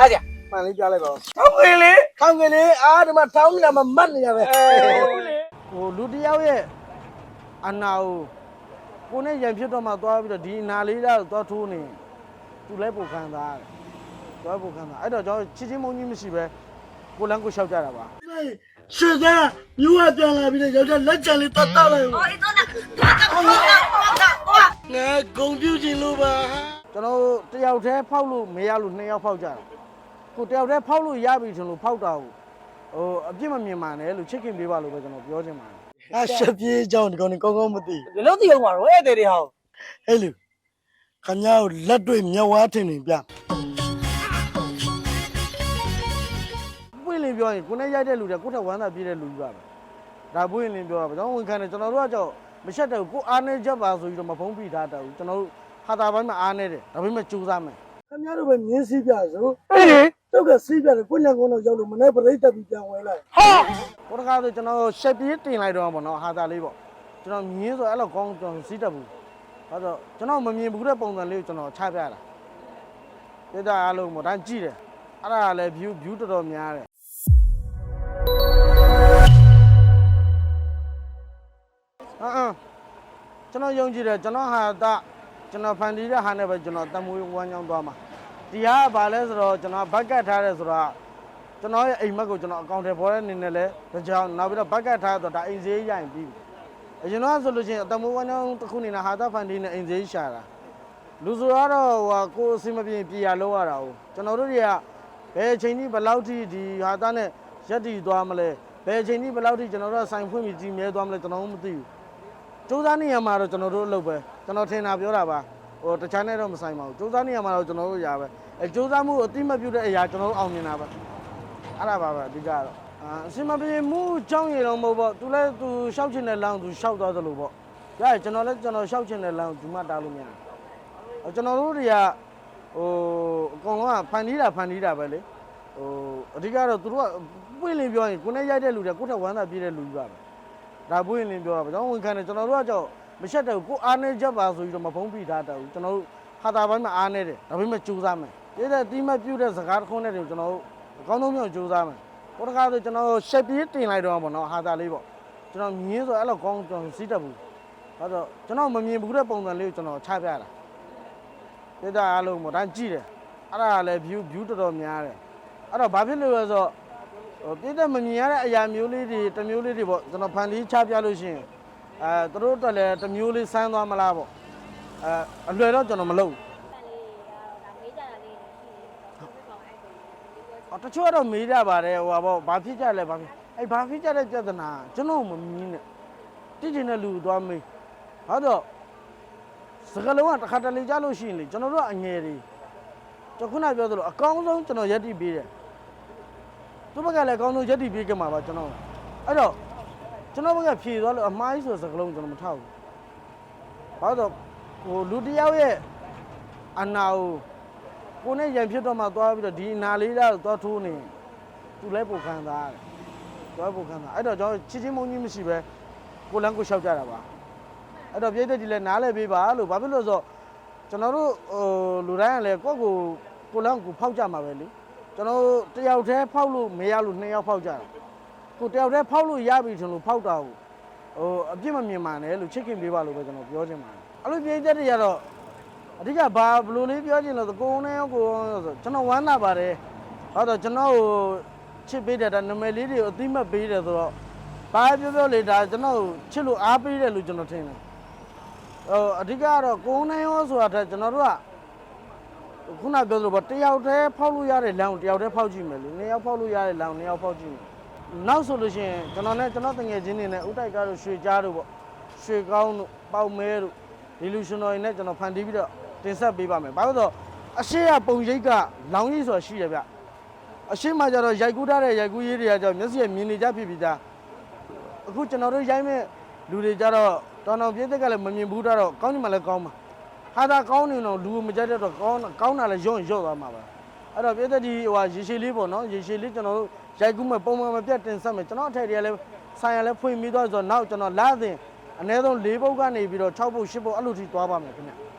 ရားဆရာမှန်လေးပြလိုက်ပါဦးထောင်းငယ်လေးထောင်းငယ်လေးအာဒီမှာထောင်းနေတာမှမတ်နေရပဲဟိုလူတယောက်ရဲ့အနာကိုကိုနဲ့ရန်ဖြစ်တော့မှသွားပြီးတော့ဒီအနာလေးတော့သွားထိုးနေသူလည်းပုံခံစားတယ်သွားပုံခံစားအဲ့တော့ကျွန်တော်ချစ်ချင်းမုန်းကြီးမရှိပဲကိုလန်းကိုရှောက်ကြတာပါရှေ့ကမြို့ကပြန်လာပြီးတော့ယောက်ျားလက်ချံလေးတတ်တောက်လိုက်အော်အေးတော့တော့ငါဂုံပြူးခြင်းလို့ပါကျွန်တော်တယောက်တည်းဖောက်လို့မရလို့နှစ်ယောက်ဖောက်ကြတာ ကိုတယောက်တည်းဖောက်လို့ရပြီထင်လို့ဖောက်တာကိုဟိုအပြစ်မမြင်ပါနဲ့လို့ချစ်ခင်ပေးပါလို့ပဲကျွန်တော်ပြောချင်ပါတယ်ငါရှက်ပြေးကြောင်းဒီကောင်ကောင်းကောင်းမသိဒီလိုတည်အောင်ပါတော့အဲ့တဲ့တွေဟောဟဲ့လူခမ ्या ကိုလက်တွေ့မျက်ဝါးထင်နေပြပွင့်လင်းပြောရင်ကိုနဲ့ရိုက်တဲ့လူတွေကိုယ့်ထက်ဝမ်းသာပြည့်တဲ့လူကြီးပါပဲဒါပွင့်လင်းပြောတာပဲကျွန်တော်ဝန်ခံတယ်ကျွန်တော်တို့ကကြောက်မရှက်တယ်ကိုအားနေချက်ပါဆိုပြီးတော့မဖုံးပြထားတတ်ဘူးကျွန်တော်တို့ဟာတာပိုင်းမှာအားနေတယ်ဒါပေမဲ့ကြိုးစားမယ်ခမ ्या တို့ပဲမြင်းစည်းပြစို့အေးလေ တော့ကစီးပြတယ်ကိုညံကုန်းတော့ရောက်လို့မနေ့ပရိသတ်ပြီးပြန်ဝင်လိုက်ဟာဟိုတခါဆိုကျွန်တော်ရှက်ပြေးတင်လိုက်တော့ပေါ့နော်ဟာတာလေးပေါ့ကျွန်တော်မြင်းဆိုအဲ့လိုကောင်းကျွန်တော်စီးတတ်ဘူးအဲ့တော့ကျွန်တော်မမြင်ဘူးတဲ့ပုံစံလေးကိုကျွန်တော်ချပြတာပြတာအားလုံးပေါ့ဒါကြည့်တယ်အဲ့ဒါကလည်း view view တော်တော်များတယ်အင်းကျွန်တော်ယုံကြည်တယ်ကျွန်တော်ဟာတာကျွန်တော်ဖန်တီးတဲ့ဟာနဲ့ပဲကျွန်တော်တမွေးဝမ်းကြောင်းသွားမှာ ဒီဟာကဘာလဲဆိုတော့ကျွန်တော်ဘက်ကတ်ထားတယ်ဆိုတော့ကျွန်တော်ရဲ့အိမ်မက်ကိုကျွန်တော်အကောင့်ထဲပေါ်တဲ့အနေနဲ့လဲတကြောင်နောက်ပြီးတော့ဘက်ကတ်ထားတော့ဒါအိမ်ဈေးရရင်ပြီးပြီအရင်တော့ဆိုလို့ချင်းအတမိုးဝမ်းကြောင်းတစ်ခုနေနဲ့ဟာတာဖန်တီးနဲ့အိမ်ဈေးရှာတာလူဆိုတော့ဟိုကိုအစင်မပြေပြေရလို့ရတာ哦ကျွန်တော်တို့တွေကဘယ်အချိန်ကြီးဘယ်လောက်ထိဒီဟာတာနဲ့ရက်တီသွားမလဲဘယ်အချိန်ကြီးဘယ်လောက်ထိကျွန်တော်တို့ဆိုင်ဖွင့်ပြီးကြီးမြဲသွားမလဲကျွန်တော်တို့မသိဘူးစူးစမ်းနေရမှာတော့ကျွန်တော်တို့အလုပ်ပဲကျွန်တော်ထင်တာပြောတာပါ ဟိုတခြားနဲ့တော့မဆိုင်ပါဘူးစူးစမ်းနေရမှာတော့ကျွန်တော်တို့ရာပဲအဲစူးစမ်းမှုအတိမပြုတ်တဲ့အရာကျွန်တော်တို့အောင်မြင်တာပဲအဲ့ဒါပါပဲအဓိကတော့အာအစင်မပြေမှုအကြောင်းရည်တော့မဟုတ်ပေါ့သူလည်းသူရှောက်ချင်တဲ့လမ်းကိုသူရှောက်သွားသလိုပေါ့ဒါရကျွန်တော်လည်းကျွန်တော်ရှောက်ချင်တဲ့လမ်းကိုဒီမှတားလို့မရဘူးအဲ့ကျွန်တော်တို့တွေကဟိုအကောင်လုံးကဖန်တီးတာဖန်တီးတာပဲလေဟိုအဓိကတော့သူတို့ကပွင့်လင်းပြောရင်ကိုနဲ့ရိုက်တဲ့လူတွေကိုယ့်ထက်ဝမ်းသာပြည့်တဲ့လူကြီးပါပဲဒါပွင့်လင်းပြောတာပဲကျွန်တော်ဝန်ခံတယ်ကျွန်တော်တို့ကကြောက် မရှက်တယ်ကိုအားနေချက်ပါဆိုပြီးတော့မဖုံးပြထားတတ်ဘူးကျွန်တော်တို့ဟာတာပိုင်းမှာအားနေတယ်ဒါပေမဲ့ကြိုးစားမယ်ဒီတဲ့တီးမပြုတ်တဲ့စကားတစ်ခုနဲ့တင်ကျွန်တော်တို့အကောင်းဆုံးမြောက်ကြိုးစားမယ်ဟိုတကားဆိုကျွန်တော်ရှက်ပြေးတင်လိုက်တော့ပေါ့နော်ဟာတာလေးပေါ့ကျွန်တော်မြင်းဆိုအဲ့လိုကောင်းကျွန်တော်စီးတတ်ဘူးအဲ့တော့ကျွန်တော်မမြင်ဘူးတဲ့ပုံစံလေးကိုကျွန်တော်ချပြတာပြတာအားလုံးပေါ့ဒါကြည့်တယ်အဲ့ဒါကလည်း view view တော်တော်များတယ်အဲ့တော့ဘာဖြစ်လို့လဲဆိုတော့ဟိုပြတဲ့မမြင်ရတဲ့အရာမျိုးလေးတွေတစ်မျိုးလေးတွေပေါ့ကျွန်တော်ဖန်တီးချပြလို့ရှိရင် အဲသူတို့တက်လည်းတစ်မျိုးလေးစမ်းသွားမလားပေါ့အဲအလွယ်တော့ကျွန်တော်မလုပ်ဘူးအော်တချို့ကတော့မေးကြပါတယ်ဟိုပါဘောဘာဖြစ်ကြလဲဘာဖြစ်အဲ့ဘာဖြစ်ကြတဲ့ပြဿနာကျွန်တော်မမြင်နဲ့တည်ကျင်တဲ့လူသွားမေးဟာတော့စကလုံးကတစ်ခါတလေကြားလို့ရှိရင်လေကျွန်တော်တို့ကအငယ်တွေကျွန်တော်ခုနပြောသလိုအကောင်းဆုံးကျွန်တော်ရက်တည်ပေးတယ်သူဘက်ကလည်းအကောင်းဆုံးရက်တည်ပေးကြမှာပါကျွန်တော်အဲ့တော့ ကျွန်တော်ဘက်ကဖြေသွားလို့အမှားကြီးဆိုစကလုံးကျွန်တော်မထောက်ဘူးဘာလို့ဟိုလူတစ်ယောက်ရဲ့အနာကိုကိုနဲ့ရံဖြစ်တော့မှသွားပြီးတော့ဒီနာလေးတော့သွားထိုးနေသူလည်းပိုခံစားရတယ်။သွားပိုခံစားအဲ့တော့ကျွန်တော်ချစ်ချင်းမုန်းကြီးမရှိပဲကိုလန်းကိုလျှောက်ကြတာပါ။အဲ့တော့ပြည့်တဲ့ဒီလည်းနားလဲပေးပါလို့ဘာဖြစ်လို့လဲဆိုတော့ကျွန်တော်တို့ဟိုလူတိုင်းကလည်းကိုယ့်ကိုကိုလန်းကိုဖောက်ကြမှာပဲလေ။ကျွန်တော်တယောက်တည်းဖောက်လို့မရလို့နှစ်ယောက်ဖောက်ကြတာ။ ကိုတယောက်တည်းဖောက်လို့ရပြီထင်လို့ဖောက်တာကိုဟိုအပြစ်မမြင်ပါနဲ့လို့ချစ်ခင်ပေးပါလို့ပဲကျွန်တော်ပြောချင်ပါတယ်။အဲ့လိုပြည့်တဲ့တွေကတော့အဓိကဘာဘယ်လိုလေးပြောချင်လို့ဆိုကိုယ်နဲ့ကိုယ်ဆိုကျွန်တော်ဝမ်းသာပါတယ်။ဟုတ်တော့ကျွန်တော်ကိုချစ်ပေးတဲ့ဒါနာမည်လေးတွေကိုအသိမှတ်ပေးတယ်ဆိုတော့ဘာပြောပြောလေဒါကျွန်တော်ချစ်လို့အားပေးတယ်လို့ကျွန်တော်ထင်တယ်။ဟိုအဓိကကတော့ကိုယ်နဲ့ရောဆိုတာထက်ကျွန်တော်တို့ကခုနပြောသလိုပေါ့တယောက်တည်းဖောက်လို့ရတဲ့လမ်းကိုတယောက်တည်းဖောက်ကြည့်မယ်လေ။နှစ်ယောက်ဖောက်လို့ရတဲ့လမ်းကိုနှစ်ယောက်ဖောက်ကြည့်မယ်။ နောက်ဆိုလို့ရှိရင်ကျွန်တော်နဲ့ကျွန်တော်တငယ်ချင်းတွေနဲ့ဥတိုက်ကားတို့ရွှေကြားတို့ပေါ့ရွှေကောင်းတို့ပေါက်မဲတို့ဒီလူရှင်တော်တွေနဲ့ကျွန်တော်ဖန်တီးပြီးတော့တင်ဆက်ပေးပါမယ်။ဘာလို့လဲဆိုတော့အရှိရပုံရိပ်ကလောင်ကြီးဆိုတာရှိတယ်ဗျ။အရှိမှကျတော့ရိုက်ကူးထားတဲ့ရိုက်ကူးရေးတွေကကြောင့်မျက်စိရမြင်နေကြဖြစ်ပြီးသား။အခုကျွန်တော်တို့ရိုက်မဲ့လူတွေကြတော့တော်တော်ပြည့်သက်ကလည်းမမြင်ဘူးတော့ကောင်းနေမှလည်းကောင်းမှာ။ဟာသာကောင်းနေတော့လူမကြတဲ့တော့ကောင်းကောင်းတာလည်းရုံ့ရုံ့သွားမှာပါ။ အဲ့တော့ပြည့်သက်ဒီဟိုဟာရေရှည်လေးပေါ့နော်ရေရှည်လေးကျွန်တော်တို့ရိုက်ကူးမဲ့ပုံမှန်မပြတ်တင်ဆက်မယ်ကျွန်တော်အထက်တွေကလည်းဆိုင်ရလည်းဖွင့်ပြီးတော့ဆိုတော့နောက်ကျွန်တော်လာသင်အနည်းဆုံး၄ပုတ်ကနေပြီးတော့6ပုတ်10ပုတ်အဲ့လိုထိသွားပါမယ်ခင်ဗျ။